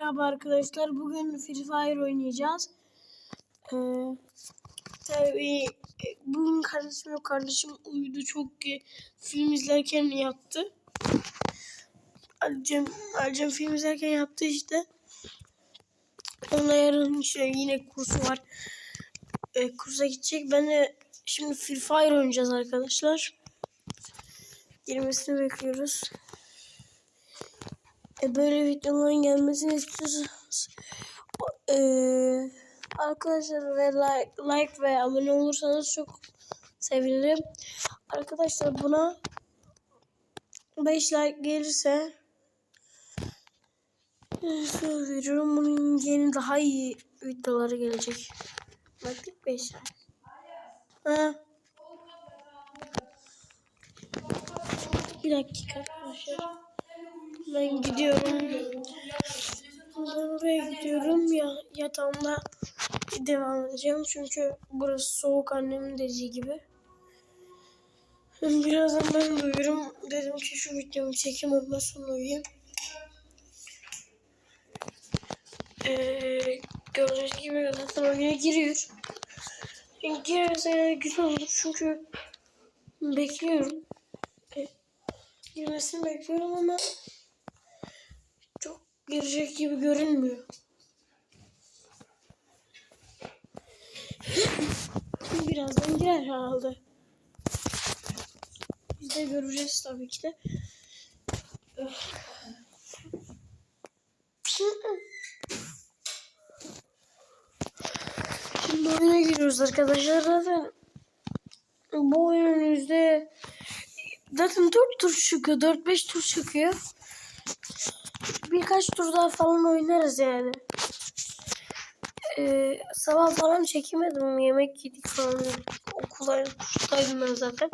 Merhaba arkadaşlar. Bugün Free Fire oynayacağız. Ee, tabii e, bugün kardeşim yok. Kardeşim uyudu çok ki film izlerken yattı. Alcem, Alcem film izlerken yattı işte. Ona yarın işte yine kursu var. Ee, kursa gidecek. Ben de şimdi Free Fire oynayacağız arkadaşlar. Girmesini bekliyoruz. E, böyle videoların gelmesini istiyorsanız e, arkadaşlar ve like, like ve abone olursanız çok sevinirim. Arkadaşlar buna 5 like gelirse söz veriyorum bunun yeni daha iyi videoları gelecek. Baktık 5 like. Ha. Bir dakika arkadaşlar. Ben gidiyorum. Ben oraya gidiyorum ya yatağımda devam edeceğim çünkü burası soğuk annemin dediği gibi. Birazdan ben de uyurum. Dedim ki şu videomu çekeyim ondan sonra uyuyayım. Ee, gördüğünüz gibi zaten oyuna giriyor. Girerse güzel olur çünkü bekliyorum. Ee, girmesini bekliyorum ama girecek gibi görünmüyor. Birazdan girer herhalde. Biz de göreceğiz tabii ki de. Şimdi oyuna giriyoruz arkadaşlar. Zaten bu oyunun yüzde zaten 4 tur çıkıyor. 4-5 tur çıkıyor birkaç tur daha falan oynarız yani. Ee, sabah falan çekemedim. Yemek yedik falan. Okula kurstaydım ben zaten.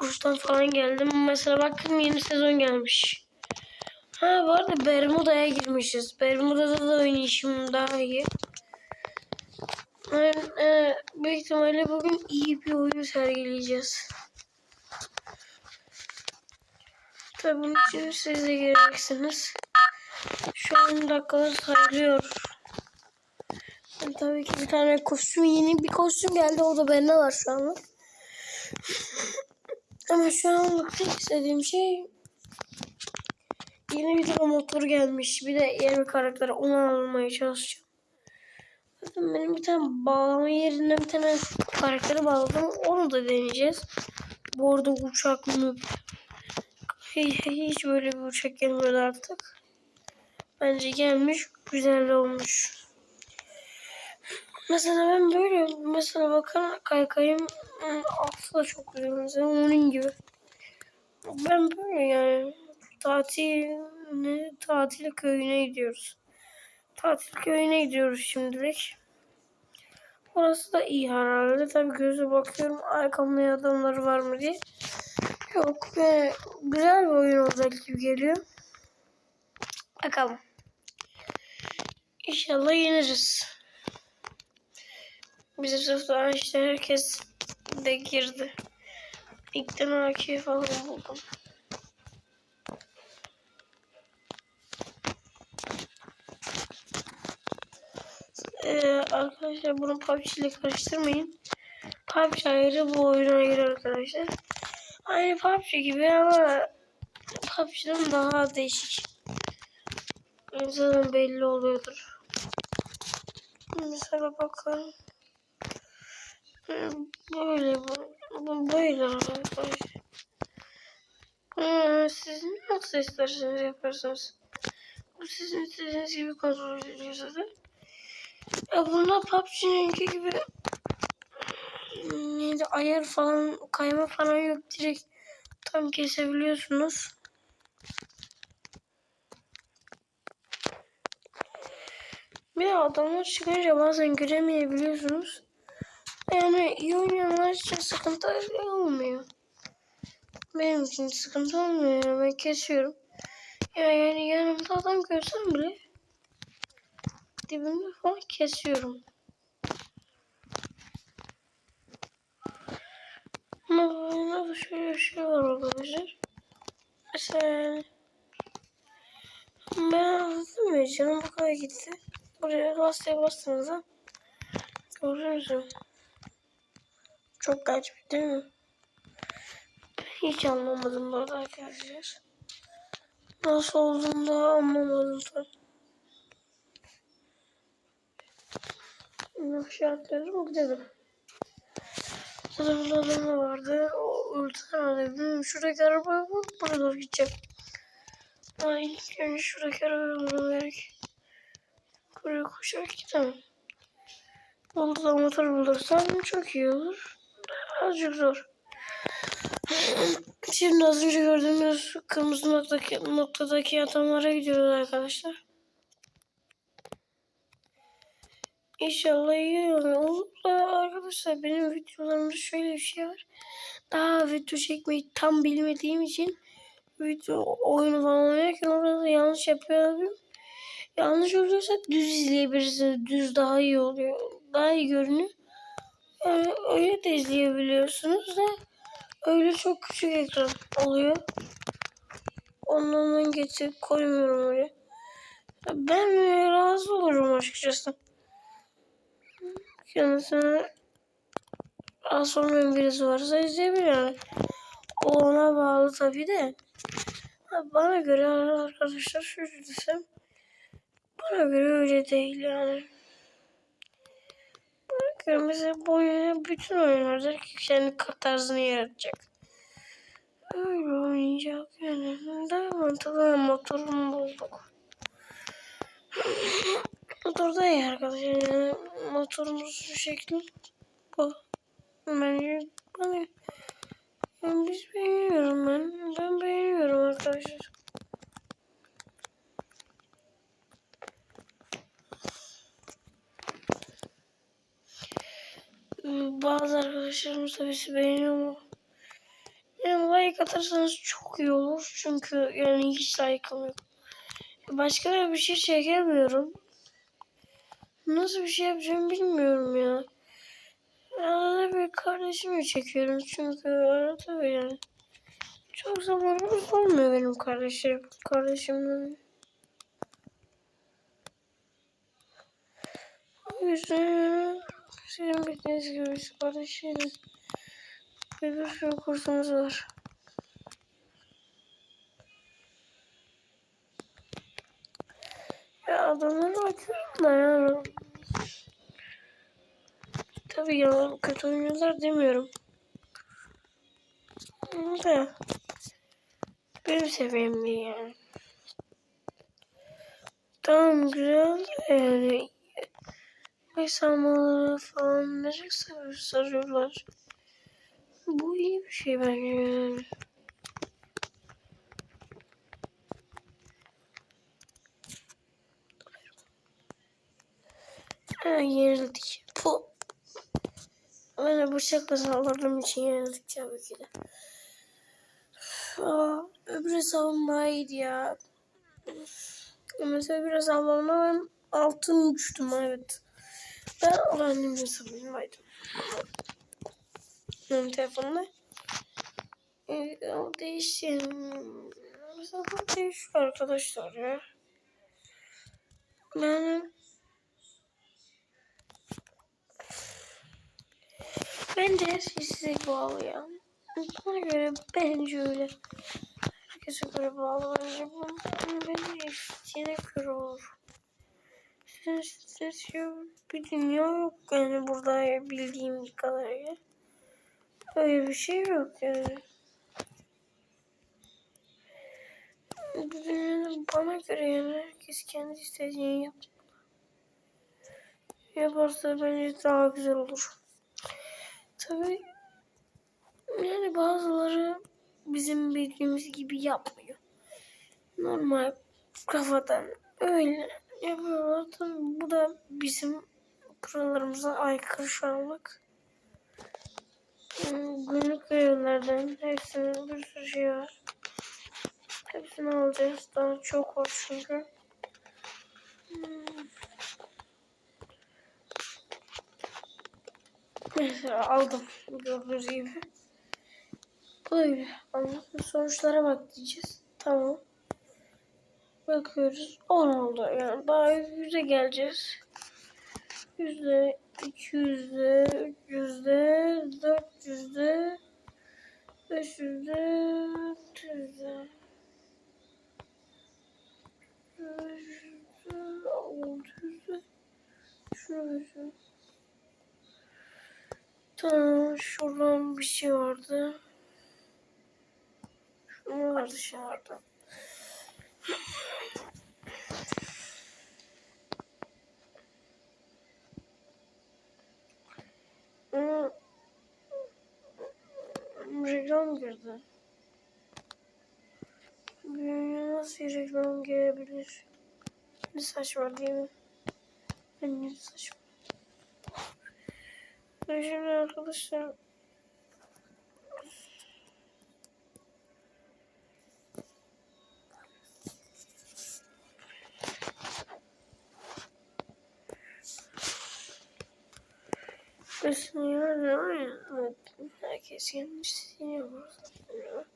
Kurstan falan geldim. Mesela bakın yeni sezon gelmiş. Ha bu arada Bermuda'ya girmişiz. Bermuda'da da oynayışım daha iyi. Yani, e, büyük ihtimalle bugün iyi bir oyun sergileyeceğiz. Tabii bunun için siz de gireceksiniz. Şu an dakikalar sayılıyor. Ben tabii ki bir tane kostüm, yeni bir kostüm geldi. O da bende var şu an. Ama şu an tek istediğim şey yeni bir tane motor gelmiş. Bir de yeni bir karakter onu almaya çalışacağım. Zaten benim bir tane bağlama yerine bir tane karakteri bağladım. Onu da deneyeceğiz. Bu arada uçak mı? Hiç böyle bir uçak gelmedi artık. Bence gelmiş. Güzel olmuş. Mesela ben böyle mesela bakın kaykayım altı da çok güzel mesela onun gibi. Ben böyle yani tatil ne tatil köyüne gidiyoruz. Tatil köyüne gidiyoruz şimdilik. Orası da iyi herhalde. Tabii göze bakıyorum arkamda adamları var mı diye. Yok ve güzel bir oyun olacak gibi geliyor. Bakalım. İnşallah yeniriz. Bizim sınıfta işte herkes de girdi. İlkten AK falan buldum. Ee, arkadaşlar bunu PUBG ile karıştırmayın. PUBG ayrı bu oyun ayrı arkadaşlar. Aynı PUBG gibi ama PUBG'den daha değişik. Zaten belli oluyordur. Mesela bakalım. Böyle bu. Böyle arkadaşlar. Siz nasıl isterseniz yaparsınız. Bu sizin istediğiniz gibi kontrol ediliyor zaten. Ya bunda PUBG'ninki gibi neydi ayar falan kayma falan yok direkt tam kesebiliyorsunuz. Bir de adamlar çıkınca bazen göremeyebiliyorsunuz. Yani iyi oynayanlar için sıkıntı olmuyor. Benim için sıkıntı olmuyor. Yani ben kesiyorum. Ya yani yanımda adam görsem bile dibimde falan kesiyorum. Ama oyunda şöyle bir şey var arkadaşlar. Mesela Ben ya canım bu kadar gitti. Buraya lastiğe bastığınızda gördünüz mü? Çok kaçmış değil mi? Hiç anlamadım bu arada arkadaşlar. Nasıl olduğunu da anlamadım tabii. Aşağı atladım gidelim. Sınırlarım da vardı. O alabilirim. Şuradaki araba buraya doğru gideceğim. Ay ilk önce şuradaki arabayı bularak buraya koşarak gidemem. Oldu da motor bulursam çok iyi olur. Azıcık zor. Şimdi az önce gördüğümüz kırmızı noktadaki, noktadaki adamlara gidiyoruz arkadaşlar. İnşallah iyi olur da arkadaşlar benim videolarımda şöyle bir şey var. Daha video çekmeyi tam bilmediğim için video oyunu falan oynarken orada yanlış yapıyorum. Yanlış oluyorsa düz izleyebilirsiniz. Düz daha iyi oluyor. Daha iyi görünüyor. Yani öyle de izleyebiliyorsunuz da öyle çok küçük ekran oluyor. Ondan getirip koymuyorum öyle. Ben razı olurum açıkçası. Kendisine az olmayan birisi varsa izleyebilir yani. O ona bağlı tabii de. Bana göre arkadaşlar şöyle desem. Bana göre öyle değil yani. Bana göre mesela bu oyunu bütün oyunlarda kendi tarzını yaratacak. Öyle oynayacak yani. Daha mantıklı motorumu bulduk. Motorda iyi arkadaşlar yani motorumuz şu şekli bu. Bence bana yani biz beğeniyorum ben. Ben beğeniyorum arkadaşlar. Bazı arkadaşlarımız da bizi beğeniyor mu? Yani like atarsanız çok iyi olur. Çünkü yani hiç like'ım yok. Başka da bir şey çekemiyorum. Nasıl bir şey yapacağımı bilmiyorum ya. Arada bir kardeşimi çekiyorum çünkü arada bir yani. Çok zamanımız olmuyor benim kardeşim. Kardeşimle. O yüzden sizin bildiğiniz gibi biz kardeşiyiz. Bir sürü kursumuz var. Ya adamlara bakıyorum da ya. Tabii ya kötü oyuncular demiyorum. Da benim seviyemde yani. Tamam güzel yani Mesalmaları falan nereye sarıyor, sarıyorlar. Bu iyi bir şey bence yani. Ha, yenildik. Puh. Ben de bıçakla saldırdığım için yenildik tabii ki de. Aa, öbür hesabım daha iyiydi ya. Mesela hesabıma ben altın uçtum evet. Ben annemin hesabındaydım. Benim telefonda. Ee, o değişti. Mesela bu değişiyor arkadaşlar ya. Yani Bence her şey size bağlı ya. Bana göre bence öyle. Herkese göre bağlı bence. Bu bence isteyene göre olur. Sizin stres yok. Bir dünya yok yani burada bildiğim kadarıyla. Öyle bir şey yok yani. Bana göre yani herkes kendi istediğini yap. Yaparsa bence daha güzel olur. Tabii yani bazıları bizim bildiğimiz gibi yapmıyor. Normal kafadan öyle yapıyorlar. Tabii bu da bizim kurallarımıza aykırı şu anlık. Hmm, Günlük görevlerden hepsinin bir sürü şey var. Hepsini alacağız. Daha çok var çünkü. Hmm. Mesela aldım. Gördüğünüz gibi. Böyle. Anladın Sonuçlara bak diyeceğiz. Tamam. Bakıyoruz 10 oldu. Yani daha 100'e geleceğiz. Yüzde, iki yüzde, üç yüzde, dört yüzde, beş yüzde, altı yüzde. beş yüzde, altı yüzde. Şuraya şu. Tamam şuradan bir şey vardı. Şunu var dışarıda. Reklam girdi. Dünya nasıl reklam girebilir? Ne saçma değil mi? Ne saçma. Ve Şimdi arkadaşlar Düşünüyorum ya. Evet, herkes yanlış düşünüyor.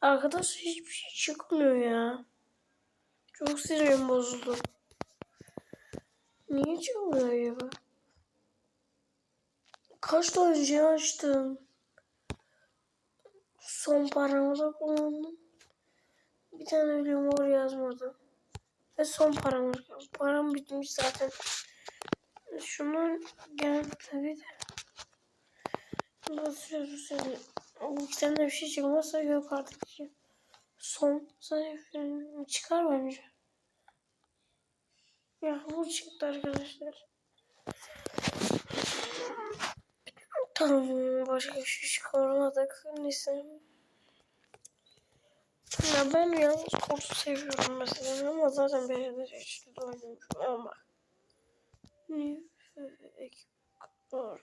Arkadaş hiçbir şey çıkmıyor ya. Çok sinirim bozuldu. Niye çıkmıyor ya? Kaç da önce açtım. Son paramı da kullandım. Bir tane bile mor yazmadı. Ve son param var. Param bitmiş zaten. Şundan gel tabii de. Basıyoruz seni. Bu iki tane bir şey çıkmazsa yok artık. Son sayfa çıkar bence. Ya bu çıktı arkadaşlar. Tamam başka bir şey çıkarmadık. Neyse. Ya ben yalnız kursu seviyorum mesela ama zaten belediye işte oynamışım ama. Niye? Ekip var.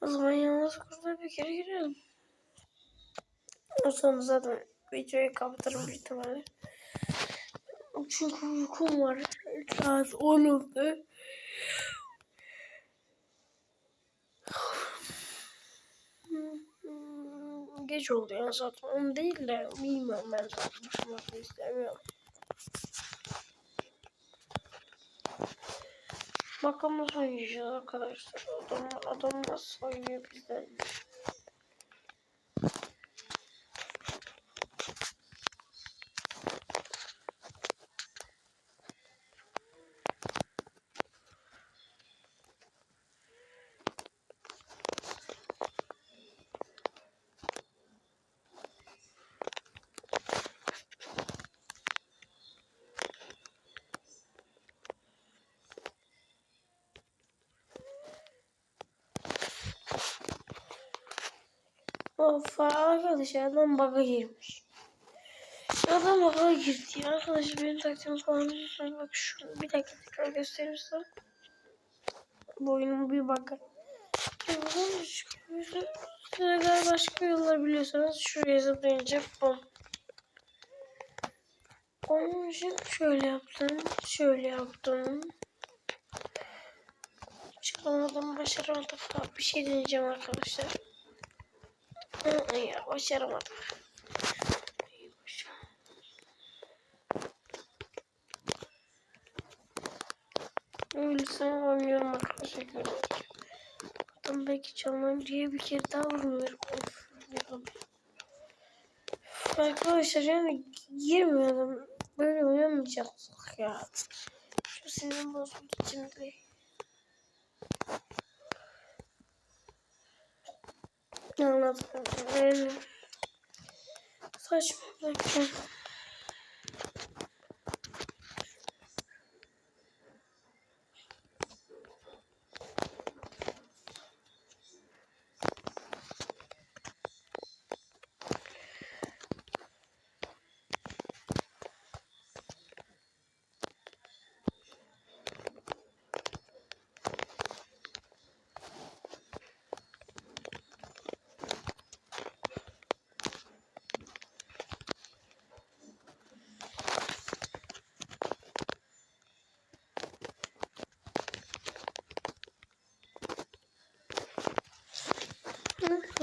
O zaman yalnız kursa bir kere girelim. O sonra zaten videoyu kapatırım büyük ihtimalle. Çünkü uykum var. Saat 10 oldu. Geç oldu ya zaten 10 değil de bilmiyorum ben zaten düşünmek istemiyorum. Bakalım nasıl arkadaşlar. Adam, adam nasıl oynuyor bizden. Of arkadaşlar adam bug'a girmiş. Adam bug'a girdi ya. Arkadaşlar benim taktiğim falan biliyorsunuz. Bak şu bir dakika tekrar gösterirsem. Bu oyunun bir bug'ı. Size eğer başka yollar biliyorsanız şuraya zıplayınca bom. Onun için şöyle yaptım. Şöyle yaptım. Çıkamadım başaramadım. Bir şey deneyeceğim arkadaşlar. Ya başaramadım. Öylesine oynuyorum arkadaşlar. Adam belki çalmam diye bir kere daha vurmuyorum. Of. Arkadaşlar yani girmiyordum. Böyle oynamayacaktık ya. Şu sinirim bozuldu şimdi. Anladım. Saçma.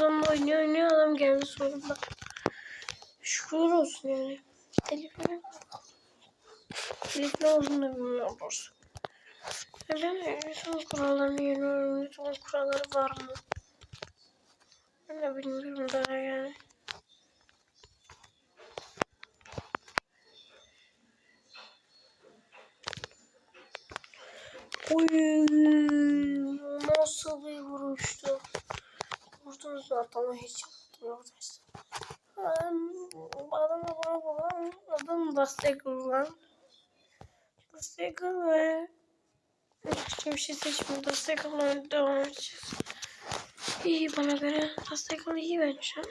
Adamla oynuyor oynuyor adam geldi sonunda. Şükür olsun yani. Elif'e Elif ne olduğunu da bilmiyor doğrusu. Ben lütfen kurallarını yeniyorum. Lütfen kuralları var mı? Ben de bilmiyorum daha yani. Oy, nasıl bir vuruştu. Vurdunuz zaten hiç arkadaşlar. Adam bana falan adam destek lan. Destek ve başka bir şey seçmiyorum. Destek almaya devam edeceğiz. İyi bana göre destek al iyi bence.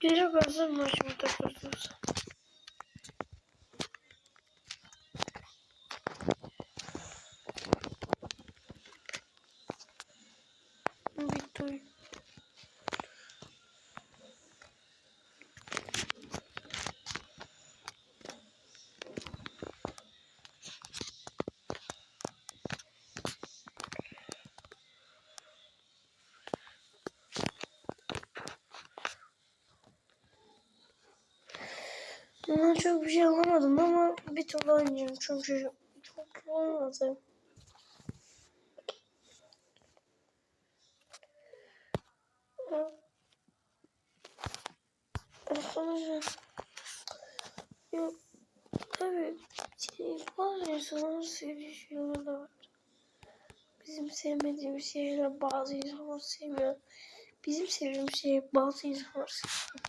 Geri gözüm maçımı da kurduğuz. Bitti oyun. Bundan çok bir şey alamadım ama bir türlü oynayacağım çünkü çok olmadı. Arkadaşlar yok tabii şey, bazı insanların sevdiği şeyler de var. Bizim bazı insanlar sevmiyor. Bizim sevdiğimiz şey bazı insanlar sevmiyor.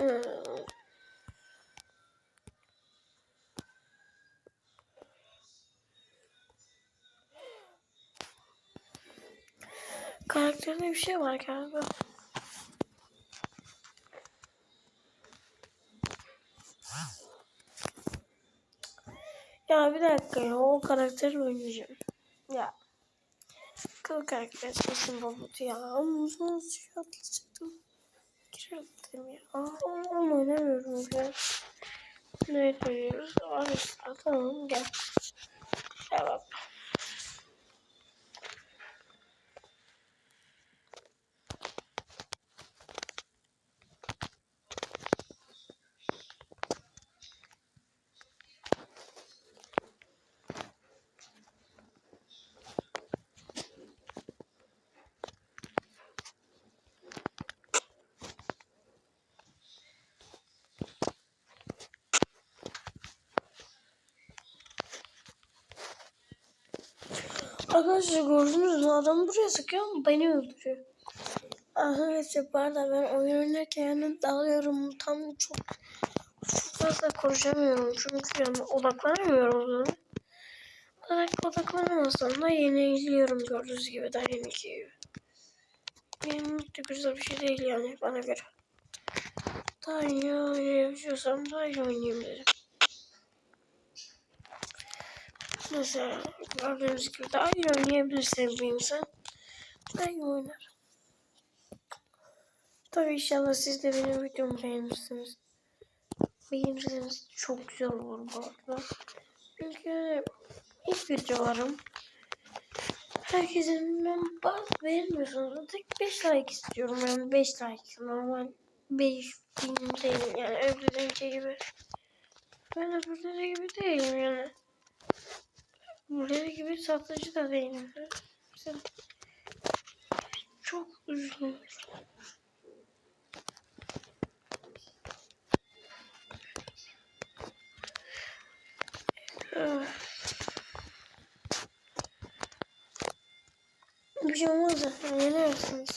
Ee, Karakterde bir şey var galiba. Ya bir dakika ya o karakteri oynayacağım. Kıl karakter sesim babut ya. Omuzunu suya atlayacaktım. Girelim ya. Onu oynamıyorum ya. Ne oynuyoruz? Arasında tamam gel. Devam. Arkadaşlar gördünüz mü? Adam buraya sıkıyor ama beni öldürüyor. Arkadaşlar pardon ben oyun oynarken yani dalıyorum. Tam çok çok fazla konuşamıyorum. Çünkü yani odaklanamıyorum ona. Odak, odaklanamazsam da yeniliyorum gördüğünüz gibi daha yeni gibi. Yenilmek de güzel bir şey değil yani bana göre. Daha iyi oynayabiliyorsam daha iyi oynayabilirim. Mesela gördüğünüz gibi daha iyi oynayabilirse bir insan daha iyi oynar. Tabii inşallah siz de benim videomu beğenirsiniz. Beğenirseniz çok güzel olur bu arada. Çünkü ilk videolarım herkesin ben bazı beğenmiyorsunuz. Tek 5 like istiyorum yani 5 like normal 5 bin değil yani öbürünce gibi. Ben öbürleri gibi değilim yani. Öbürleri gibi satıcı da değilim. Çok. Öf. Bir şey olmaz da yenersiniz.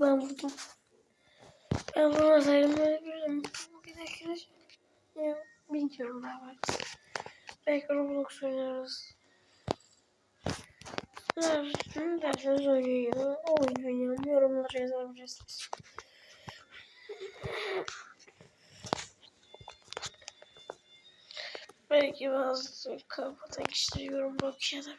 Ben vurdum. Ben vurmasaydım böyle bir. Ya, bilmiyorum daha var. Belki Roblox oynarız. Ne derseniz oynayın. Oynayın. Yorumlara yazabilirsiniz. Belki bazı kafada kişiler yorum okuyabilir. Yani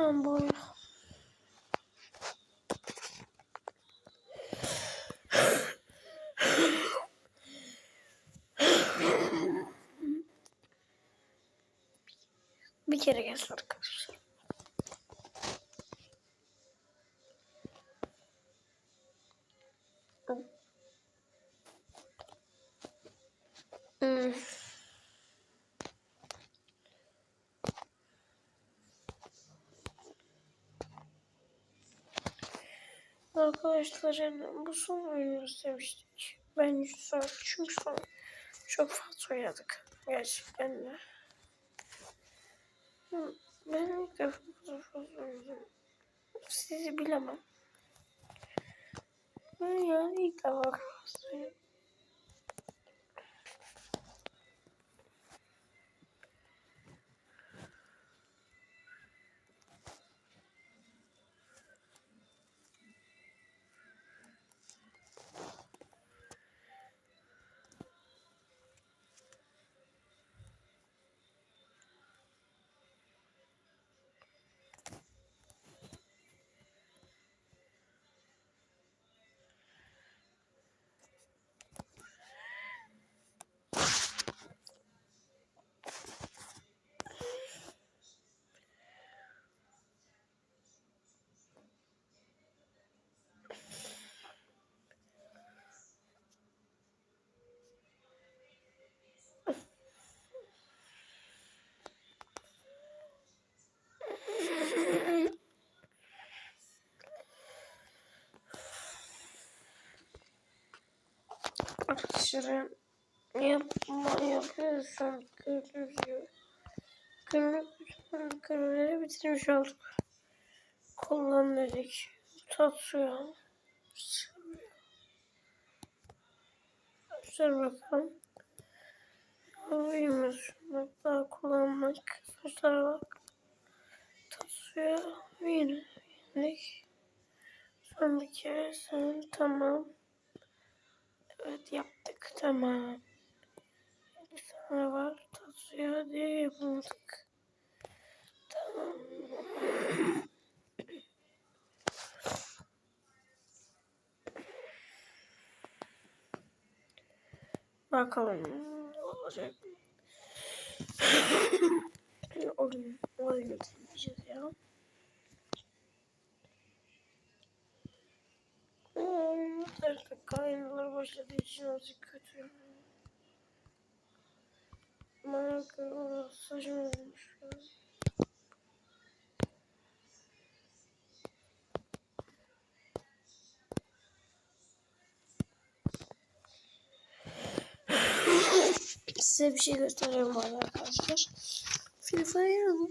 Tamam bu oyun. Bir kere gelsin arkadaşlar. Hmm. Arkadaşlar yani bu son oyunu istemiştik. Ben son, çünkü son çok fazla oynadık. Gerçekten de. Ben ilk defa. Sizi bilemem. Ben yani ilk defa Arkadaşlar yapma yapıyorsam günlük bütün görevleri bitirmiş olduk. Kullan dedik. Tatsuya. Sür bakalım. Bak daha kullanmak. Saçlara bak. Tatsuya. Yine. Yendik. Son bir kere sen tamam. Evet yaptık tamam. Bir tane var Tatsuya diye yapamadık. Tamam. Bakalım olacak. oyun, oyunu deneyeceğiz ya. Hmm, artık kaynalar başladığı için azıcık kötü. Bana göre olmuş. Size bir şey göstereceğim bu arada arkadaşlar. Free Fire'ın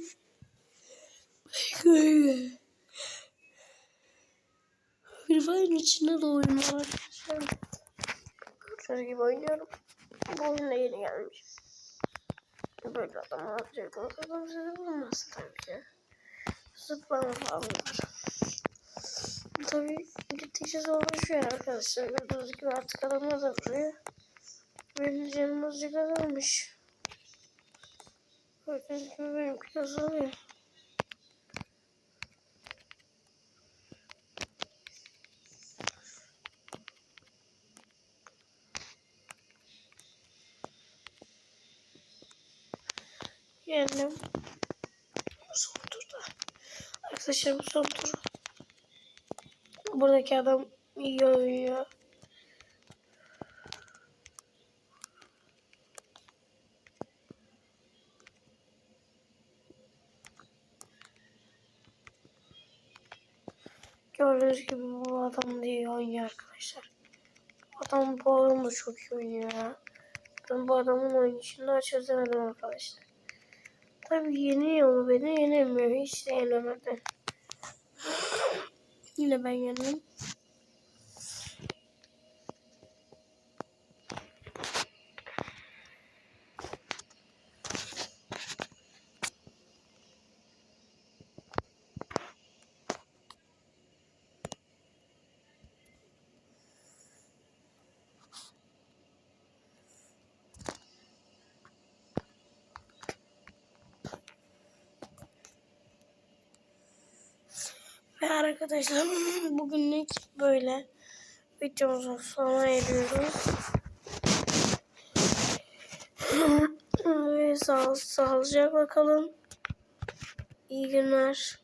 Free Fire'ın içinde de oyun var Gördüğünüz gibi oynuyorum. Bu oyun da yeni gelmiş. Böyle adam alacak. Adam size bulmaz tabii ki. Zıplama falan var. Tabii gittikçe zorlaşıyor arkadaşlar. Gördüğünüz gibi artık adamlar da vuruyor. Benim canım azıcık azalmış. Gördüğünüz gibi benimki azalıyor. Yendim. Son turda. Arkadaşlar bu son. Buradaki adam iyi oynuyor. Gördüğünüz gibi bu adam da iyi oynuyor arkadaşlar. Adam bu adam da çok iyi oynuyor ya. Ben bu adamın oynayışını daha çözemedim arkadaşlar. Tabii yeniyor mu beni yenemiyor. Hiç de yenemedi. Yine ben yendim. Ve arkadaşlar bugünlük böyle videomuzu sona eriyoruz. Ve sağ, sağlıcakla kalın. İyi günler.